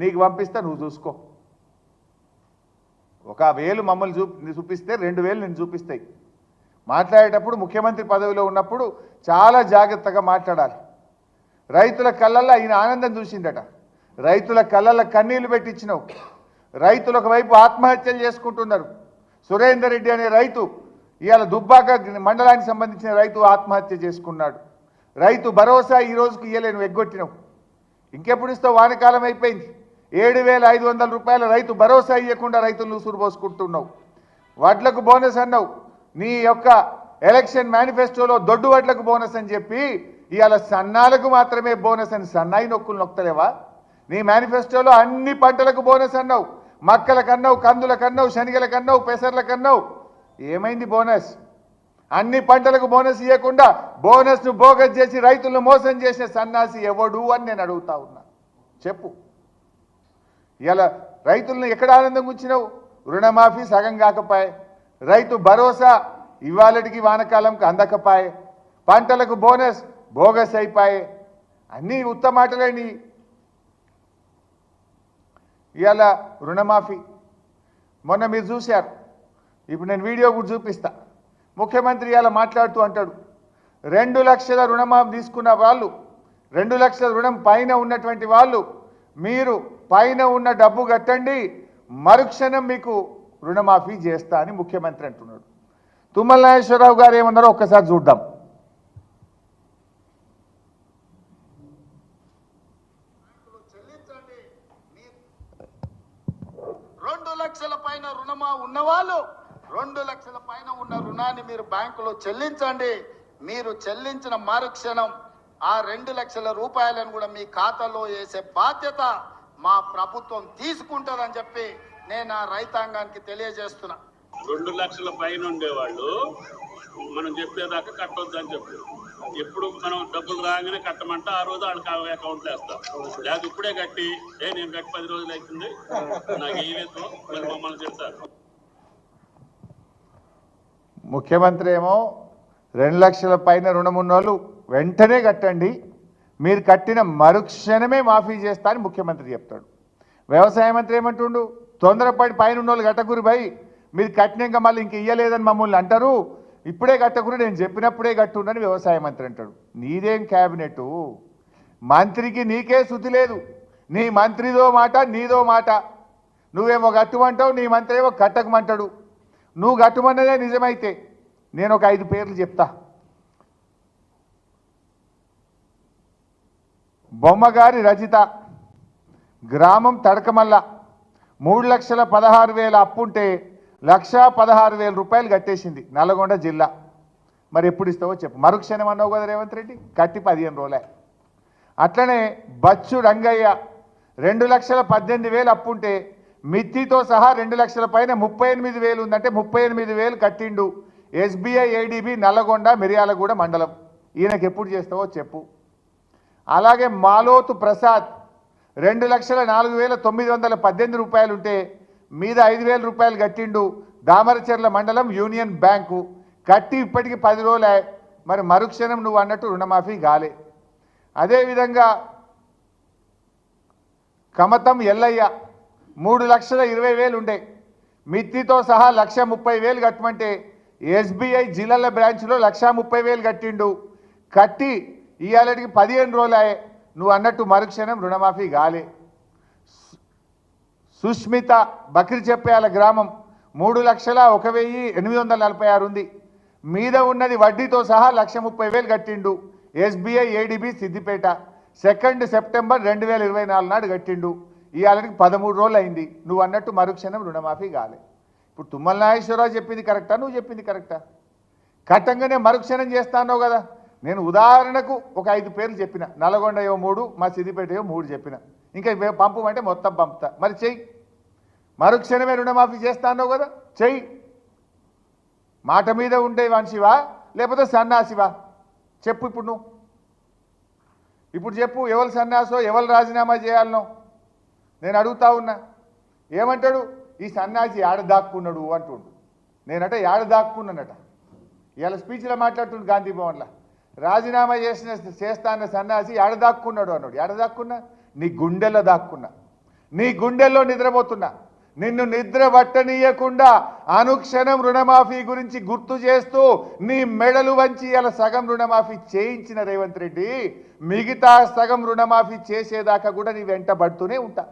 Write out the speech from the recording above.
నీకు పంపిస్తా నువ్వు చూసుకో. ఒక వేలు మమ్మల్ని చూ చూపిస్తే రెండు వేలు నేను చూపిస్తాయి. మాట్లాడేటప్పుడు ముఖ్యమంత్రి పదవిలో ఉన్నప్పుడు చాలా జాగ్రత్తగా మాట్లాడాలి. రైతుల కళ్ళల్లో ఆయన ఆనందం చూసిందట. రైతుల కళ్ళల్లో కన్నీళ్ళు పెట్టించినావు. రైతులు ఒకవైపు ఆత్మహత్యలు చేసుకుంటున్నారు. సురేందర్ రెడ్డి అనే రైతు ఇవాళ దుబ్బాక మండలానికి సంబంధించిన రైతు ఆత్మహత్య చేసుకున్నాడు. రైతు భరోసా ఈ రోజుకి ఇయ్యలేను ఎగ్గొట్టినావు ఇంకెప్పుడు ఇస్తావు? వానకాలం అయిపోయింది. ఏడు వేల ఐదు వందల రూపాయల రైతు భరోసా ఇవ్వకుండా రైతులను ఉసురుపోసుకుంటున్నావు వడ్లకు బోనస్ అన్నావు. నీ యొక్క ఎలక్షన్ మేనిఫెస్టోలో దొడ్డు వడ్లకు బోనస్ అని చెప్పి ఇవాళ సన్నాలకు మాత్రమే బోనస్ అని సన్నాయి నొక్కులు నొక్కలేవా? నీ మేనిఫెస్టోలో అన్ని పంటలకు బోనస్ అన్నావు. మక్కల కన్నావు కందుల కన్నావు శనిగల కన్నావు పెసర్ల కన్నావు ఏమైంది బోనస్? అన్ని పంటలకు బోనస్ ఇవ్వకుండా బోనస్ను బోగస్ చేసి రైతులను మోసం చేసిన సన్నాసి ఎవడు అని నేను అడుగుతా ఉన్నా. చెప్పు. ఇలా రైతులను ఎక్కడ ఆనందం ఉంచినావు? రుణమాఫీ సగం కాకపాయే. రైతు భరోసా ఇవాళటికి వానకాలంకి అందకపాయే. పంటలకు బోనస్ బోగస్ అయిపాయే. అన్నీ ఉత్తమాటలేని ఇవాళ రుణమాఫీ. మొన్న మీరు చూశారు. ఇప్పుడు నేను వీడియో కూడా చూపిస్తా. ముఖ్యమంత్రి ఇలా మాట్లాడుతూ అంటాడు. రెండు లక్షల రుణమాఫీ తీసుకున్న వాళ్ళు రెండు లక్షల రుణం పైన ఉన్నటువంటి వాళ్ళు మీరు పైన ఉన్న డబ్బు కట్టండి మరుక్షణం మీకు రుణమాఫీ చేస్తా అని ముఖ్యమంత్రి అంటున్నాడు. తుమ్మల నాగేశ్వరరావు గారు ఏమన్నారో ఒక్కసారి చూద్దాం. చెల్లించండి. రెండు లక్షల పైన రుణమా ఉన్నవాళ్ళు రెండు లక్షల పైన ఉన్న రుణాన్ని మీరు బ్యాంకులో చెల్లించండి. మీరు చెల్లించిన మరుక్షణం ఆ రెండు లక్షల రూపాయలను కూడా మీ ఖాతాలో వేసే బాధ్యత మా ప్రభుత్వం తీసుకుంటుందని చెప్పి నేను ఆ రైతాంగానికి తెలియజేస్తున్నా. రెండు లక్షల పైన ఉండేవాళ్ళు మనం చెప్పేదాకా కట్టొద్దు అని చెప్పారు. ఎప్పుడు మనం డబ్బులు రాగానే కట్టమంటే ఆ రోజు వాళ్ళకి ఆ అకౌంట్లో వేస్తాం. లేక ఇప్పుడే కట్టి ఏ నేను కట్టి పది రోజులు అవుతుంది. నాకు వేయలేదు మరి మమ్మల్ని చెప్తారు ముఖ్యమంత్రి ఏమో రెండు లక్షల పైన రుణం ఉన్నోళ్ళు వెంటనే కట్టండి. మీరు కట్టిన మరుక్షణమే మాఫీ చేస్తా అని ముఖ్యమంత్రి చెప్తాడు. వ్యవసాయ మంత్రి ఏమంటుండు? తొందరపడి పైన ఉన్నోళ్ళు కట్టకూరి భయ్. మీరు కట్టినాక మళ్ళీ ఇంక ఇయ్యలేదని మమ్మల్ని అంటారు. ఇప్పుడే కట్టకురు నేను చెప్పినప్పుడే కట్టుండని వ్యవసాయ మంత్రి అంటాడు. నీదేం క్యాబినెట్ మంత్రికి నీకే శుద్ధి లేదు. నీ మంత్రిదో మాట నీదో మాట. నువ్వేమో కట్టుమంటావు నీ మంత్రి ఏమో కట్టకమంటాడు. నువ్వు కట్టుమన్నదే నిజమైతే. నేను ఒక ఐదు పేర్లు చెప్తా. బొమ్మగారి రజిత గ్రామం తడకమల్ల. మూడు లక్షల పదహారు వేల అప్పుంటే లక్ష పదహారు వేల రూపాయలు కట్టేసింది నల్గొండ జిల్లా. మరి ఎప్పుడు ఇస్తావో చెప్పు. మరుక్షణం అన్నావు కదా రేవంత్ రెడ్డి? కట్టి పదిహేను రోజులే. అట్లనే బచ్చు రంగయ్య రెండు లక్షల పద్దెనిమిది వేలు అప్పుంటే మిత్తితో సహా రెండు లక్షల పైన ముప్పై ఎనిమిది వేలు ఉందంటే ముప్పై ఎనిమిది వేలు కట్టిండు. ఎస్బీఐ ఏడీబీ నల్లగొండ మిర్యాలగూడ మండలం. ఈయనకి ఎప్పుడు చేస్తావో చెప్పు. అలాగే మాలోతు ప్రసాద్ రెండు లక్షల నాలుగు వేల తొమ్మిది వందల పద్దెనిమిది రూపాయలు ఉంటే మీద ఐదు వేల రూపాయలు కట్టిండు దామరచెర్ల మండలం యూనియన్ బ్యాంకు. కట్టి ఇప్పటికి పది రోజులే మరి మరుక్షణం నువ్వు అన్నట్టు రుణమాఫీ కాలే. అదేవిధంగా కమతం ఎల్లయ్య మూడు లక్షల ఇరవై వేలు ఉండే. మిత్తితో సహా లక్ష ముప్పై వేలు కట్టమంటే ఎస్బీఐ జిల్లాల బ్రాంచ్లో లక్ష ముప్పై వేలు కట్టిండు. కట్టి ఇవాళకి పదిహేను రోజులే నువ్వు అన్నట్టు మరుక్షణం రుణమాఫీ కాలే. సుష్మిత బక్రి చెప్పేయాల గ్రామం మూడు లక్షల ఒక వెయ్యి ఎనిమిది వందల నలభై ఆరు ఉంది. మీద ఉన్నది వడ్డీతో సహా లక్ష ముప్పై వేలు కట్టిండు. SBI ADB Siddipet second September రెండు వేల ఇరవై నాలుగు నాడు కట్టిండు. ఇవాళకి పదమూడు రోజులు అయింది నువ్వు అన్నట్టు మరుక్షణం రుణమాఫీ కాలే. ఇప్పుడు తుమ్మల నాగేశ్వరరావు చెప్పింది కరెక్టా? నువ్వు చెప్పింది కరెక్టా? కట్టంగానే మరుక్షణం చేస్తాన్నావు కదా. నేను ఉదాహరణకు ఒక ఐదు పేర్లు చెప్పిన. నల్గొండ ఏవో మూడు మా సిద్దిపేట ఏవో మూడు చెప్పిన. ఇంకా ఇవే పంపమంటే మొత్తం పంపుతా. మరి చెయ్యి. మరుక్షణమే రుణమాఫీ చేస్తాన్నావు కదా? చెయ్యి. మాట మీద ఉండే మనిషివా? లేకపోతే సన్నాసివా? చెప్పు ఇప్పుడు నువ్వు. ఇప్పుడు చెప్పు ఎవరు సన్నాసో ఎవరు రాజీనామా చేయాలనో. నేను అడుగుతా ఉన్నా. ఏమంటాడు? ఈ సన్నాసి ఆడ దాక్కున్నాడు అంటుండు. నేనట యాడ దాక్కున్నానట. ఇవాళ స్పీచ్లో మాట్లాడుతుండు గాంధీ భవన్లో. రాజీనామా చేసిన చేస్తా సన్యాసి సన్నాసి ఎడ దాక్కున్నాడు అన్నాడు. ఎడ దాక్కున్నా? నీ గుండెల్లో దాక్కున్నా. నీ గుండెల్లో నిద్రపోతున్నా. నిన్ను నిద్ర పట్టనీయకుండా అనుక్షణం రుణమాఫీ గురించి గుర్తు చేస్తూ నీ మెడలు వంచి ఇలా సగం రుణమాఫీ చేయించిన రేవంత్ రెడ్డి మిగతా సగం రుణమాఫీ చేసేదాకా కూడా నీ వెంట పడుతూనే ఉంటా.